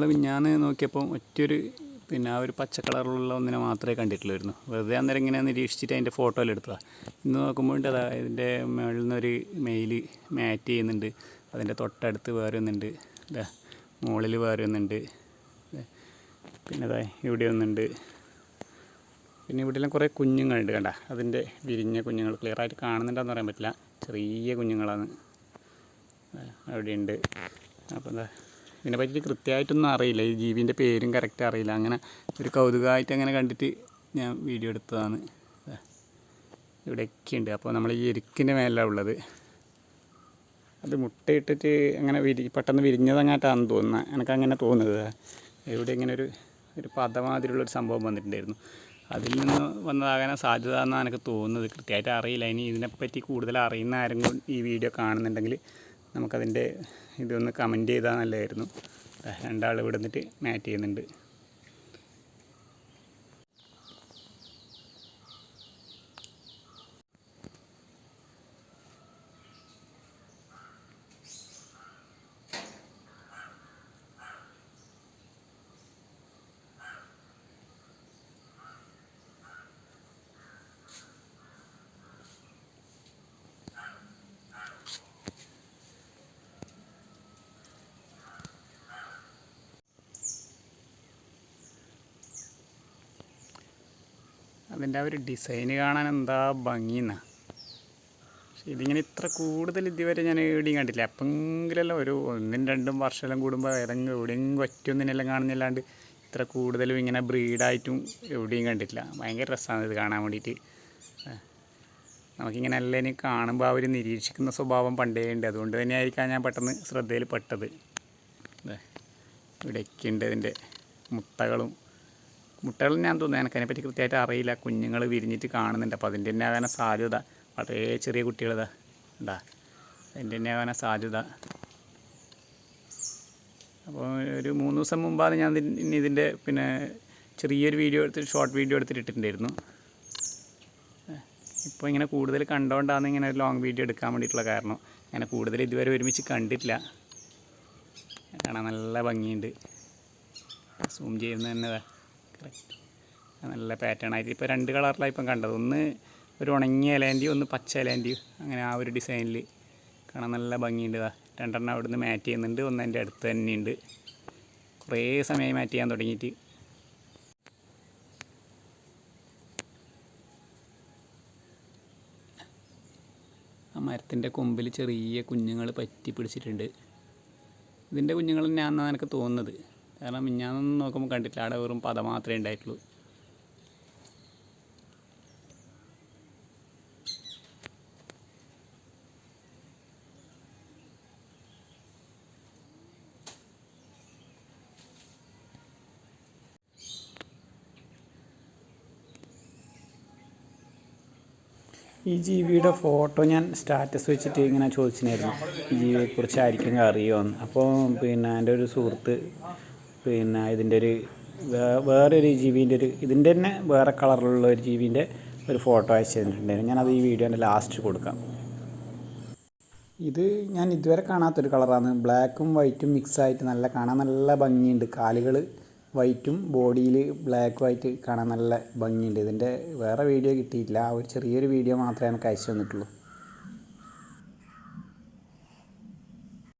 നമ്മൾ മിഞ്ഞാന്ന് നോക്കിയപ്പോൾ ഒറ്റൊരു പിന്നെ ആ ഒരു പച്ച കളറിലുള്ള ഒന്നിനെ മാത്രമേ കണ്ടിട്ടുള്ളായിരുന്നു. വെറുതെ അന്നേരം ഇങ്ങനെ നിരീക്ഷിച്ചിട്ട് അതിന്റെ ഫോട്ടോ എല്ലാം എടുത്തതാണ് ഇന്ന് നോക്കുമ്പോൾ അതാ ഇതിന്റെ മുകളിൽ നിന്നൊരു മെയിൽ മാറ്റ് ചെയ്യുന്നുണ്ട്. അതിന്റെ തൊട്ടടുത്ത് വേറെ ഒന്നുണ്ട്. ഇതാ മുകളിൽ വേറെ ഒന്നുണ്ട്. പിന്നെ അതാ ഇവിടെ ഒന്നുണ്ട്. പിന്നെ ഇവിടെയെല്ലാം കുറേ കുഞ്ഞുങ്ങളുണ്ട് കണ്ട. അതിന്റെ വിരിഞ്ഞ കുഞ്ഞുങ്ങൾ ക്ലിയർ ആയിട്ട് കാണുന്നുണ്ടെന്ന് പറയാൻ പറ്റില്ല. ചെറിയ കുഞ്ഞുങ്ങളാണ്. അവിടെയുണ്ട്. അപ്പോൾ എന്താ ഇതിനെ പറ്റി കൃത്യമായിട്ടൊന്നും അറിയില്ല. ഈ ജീവിന്റെ പേരും കറക്റ്റ് അറിയില്ല. അങ്ങനെ ഒരു കൗതുകമായിട്ട് അങ്ങനെ കണ്ടിട്ട് ഞാൻ വീഡിയോ എടുത്തതാണ്. ഇവിടെയൊക്കെ ഉണ്ട് അപ്പോൾ നമ്മൾ ഈ എരുക്കിന്റെ മേലാണ് ഉള്ളത്. അത് മുട്ടയിട്ടിട്ട് അങ്ങനെ വിരി പെട്ടെന്ന് വിരിഞ്ഞതങ്ങാട്ടാണെന്ന് തോന്നുന്നത് എനിക്ക് അങ്ങനെ തോന്നുന്നത്. ഇവിടെ ഇങ്ങനെ ഒരു ഒരു പദമാതിരിയുള്ളൊരു സംഭവം വന്നിട്ടുണ്ടായിരുന്നു. അതിൽ നിന്ന് വന്നതാകാൻ സാധ്യത എന്നാണ് എനിക്ക് തോന്നുന്നത്. കൃത്യമായിട്ട് അറിയില്ല. ഇനി ഇതിനെപ്പറ്റി കൂടുതൽ അറിയുന്ന ആരെങ്കിലും ഈ വീഡിയോ കാണുന്നുണ്ടെങ്കിൽ നമുക്കതിന്റെ ഇതൊന്ന് കമന്റ് ചെയ്താൽ നല്ലതായിരുന്നു. രണ്ടാൾ ഇവിടെ നിന്നിട്ട് മാറ്റ് ചെയ്യുന്നുണ്ട്. അതിന്റെ ആ ഒരു ഡിസൈൻ കാണാൻ എന്താ ഭംഗിയെന്നാ. പക്ഷെ ഇതിങ്ങനെ ഇത്ര കൂടുതൽ ഇതുവരെ ഞാൻ എവിടെയും കണ്ടില്ല എപ്പെങ്കിലെല്ലാം ഒരു ഒന്നും രണ്ടും വർഷമെല്ലാം കൂടുമ്പോൾ ഏതെങ്കിലും എവിടെയെങ്കിലും ഒറ്റൊന്നിനെല്ലാം കാണുന്നില്ലാണ്ട് ഇത്ര കൂടുതലും ഇങ്ങനെ ബ്രീഡായിട്ടും എവിടെയും കണ്ടിട്ടില്ല. ഭയങ്കര രസമാണ് ഇത് കാണാൻ വേണ്ടിയിട്ട്. നമുക്കിങ്ങനെ എല്ലാവരും കാണുമ്പോൾ അവർ നിരീക്ഷിക്കുന്ന സ്വഭാവം പണ്ടേ ഉണ്ട്. അതുകൊണ്ട് തന്നെയായിരിക്കാം ഞാൻ പെട്ടെന്ന് ശ്രദ്ധയിൽ പെട്ടത്. ഇവിടെയൊക്കെ ഉണ്ട് ഇതിന്റെ മുട്ടകളും മുട്ടകൾ ഞാൻ തോന്നുന്നു. എനിക്ക് അതിനെപ്പറ്റി കൃത്യമായിട്ട് അറിയില്ല. കുഞ്ഞുങ്ങൾ വിരിഞ്ഞിട്ട് കാണുന്നുണ്ട്. അപ്പോൾ അതിന്റെ തന്നെ ആകാൻ സാധ്യത. വളരെ ചെറിയ കുട്ടികളതാ. ഉണ്ടാ അതിന്റെ തന്നെ ആകാൻ സാധ്യത. അപ്പോൾ ഒരു മൂന്ന് ദിവസം മുമ്പാണ് ഞാൻ ഇതിന്റെ പിന്നെ ചെറിയൊരു വീഡിയോ എടുത്ത് ഷോർട്ട് വീഡിയോ എടുത്തിട്ട് ഇട്ടിട്ടുണ്ടായിരുന്നു ഇപ്പോൾ ഇങ്ങനെ കൂടുതൽ കണ്ടുകൊണ്ടാണ് ഇങ്ങനെ ഒരു ലോങ് വീഡിയോ എടുക്കാൻ വേണ്ടിയിട്ടുള്ള കാരണം. അങ്ങനെ കൂടുതൽ ഇതുവരെ ഒരുമിച്ച് കണ്ടിട്ടില്ല. കാണാൻ നല്ല ഭംഗിയുണ്ട്. സൂം ചെയ്യുന്നത് തന്നെ കറക്റ്റ് നല്ല പാറ്റേൺ ആയിട്ട്. ഇപ്പോൾ രണ്ട് കളറിലാണ് ഇപ്പം കണ്ടത്. ഒന്ന് ഒരു ഉണങ്ങിയ ഇലേന്റെയും ഒന്ന് പച്ച ഇലേന്റെയും അങ്ങനെ ആ ഒരു ഡിസൈനിൽ കാണാൻ നല്ല ഭംഗിയുണ്ട് രണ്ടെണ്ണം അവിടുന്ന് മാറ്റ് ചെയ്യുന്നുണ്ട്. ഒന്ന് എന്റെ അടുത്ത് തന്നെയുണ്ട്. കുറേ സമയമായി മാറ്റ് ചെയ്യാൻ തുടങ്ങിയിട്ട്. ആ മരത്തിന്റെ കൊമ്പിൽ ചെറിയ കുഞ്ഞുങ്ങൾ പറ്റി പിടിച്ചിട്ടുണ്ട്. ഇതിന്റെ കുഞ്ഞുങ്ങൾ തന്നെയാണെന്നാണ് എനിക്ക് തോന്നുന്നത്. കാരണം മിഞ്ഞാന്നൊന്നും നോക്കുമ്പോൾ കണ്ടിട്ടില്ല. അവിടെ വെറും പത മാത്രമേ ഉണ്ടായിട്ടുള്ളൂ. ഈ ജീവിയുടെ ഫോട്ടോ ഞാൻ സ്റ്റാറ്റസ് വെച്ചിട്ട് ഇങ്ങനെ ചോദിച്ചിട്ടുണ്ടായിരുന്നു. ഈ ജീവിയെക്കുറിച്ച് ആയിരിക്കും അറിയുമോയെന്ന് അപ്പോൾ പിന്നെ എന്റെ ഒരു സുഹൃത്ത് പിന്നെ ഇതിന്റെ ഒരു വേറെ വേറൊരു ജീവിന്റെ ഒരു ഇതിന്റെ തന്നെ വേറെ കളറിലുള്ള ഒരു ജീവിന്റെ ഒരു ഫോട്ടോ അയച്ചു തന്നിട്ടുണ്ടായിരുന്നു. ഞാനത് ഈ വീഡിയോന്റെ ലാസ്റ്റ് കൊടുക്കാം. ഇത് ഞാൻ ഇതുവരെ കാണാത്തൊരു കളറാണ്. ബ്ലാക്കും വൈറ്റും മിക്സ് ആയിട്ട് നല്ല കാണാൻ നല്ല ഭംഗിയുണ്ട്. കാലുകൾ വൈറ്റും ബോഡിയിൽ ബ്ലാക്കും ആയിട്ട് കാണാൻ നല്ല ഭംഗിയുണ്ട്. ഇതിന്റെ വേറെ വീഡിയോ കിട്ടിയില്ല ആ ഒരു ചെറിയൊരു വീഡിയോ മാത്രമേ എനിക്ക് അയച്ചു തന്നിട്ടുള്ളൂ.